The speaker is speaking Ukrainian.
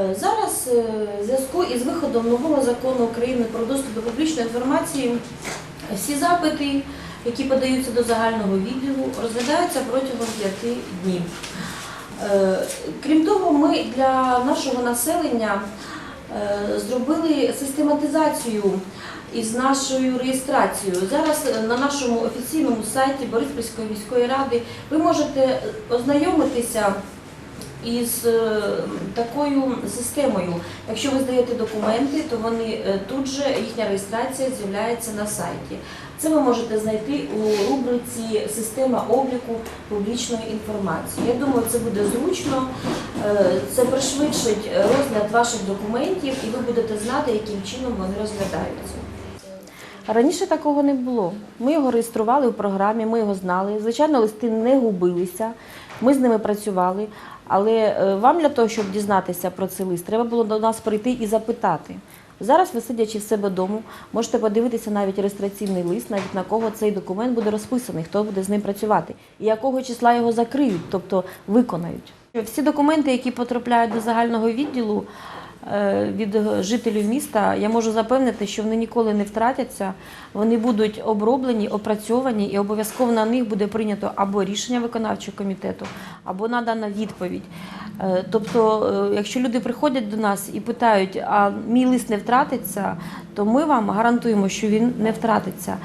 Е, Зараз е, в зв'язку із виходом нового закону України про доступ до публічної інформації всі запити, які подаються до загального відділу, розглядаються протягом п'яти днів. Е, Крім того, ми для нашого населення зробили систематизацію із нашою реєстрацією. Зараз на нашому офіційному сайті Бориспільської міської ради ви можете ознайомитися із е, такою системою. Якщо ви здаєте документи, то вони е, тут же їхня реєстрація з'являється на сайті. Це ви можете знайти у рубриці Система обліку публічної інформації. Я думаю, це буде зручно, е, це пришвидшить розгляд ваших документів, і ви будете знати, яким чином вони розглядаються. Раніше такого не було. Ми його реєстрували в програмі, ми його знали. Звичайно, листи не губилися, ми з ними працювали. Але е, вам для того, щоб дізнатися про цей лист, треба було до нас прийти і запитати. Зараз ви сидячи в себе вдома, можете подивитися навіть реєстраційний лист, навіть на кого цей документ буде розписаний, хто буде з ним працювати, і якого числа його закриють, тобто виконають. Всі документи, які потрапляють до загального відділу від жителів міста, я можу запевнити, що вони ніколи не втратяться. Вони будуть оброблені, опрацьовані, і обов'язково на них буде прийнято або рішення виконавчого комітету, або надана відповідь. Е, Тобто, е, якщо люди приходять до нас і питають, а мій лист не втратиться, то ми вам гарантуємо, що він не втратиться.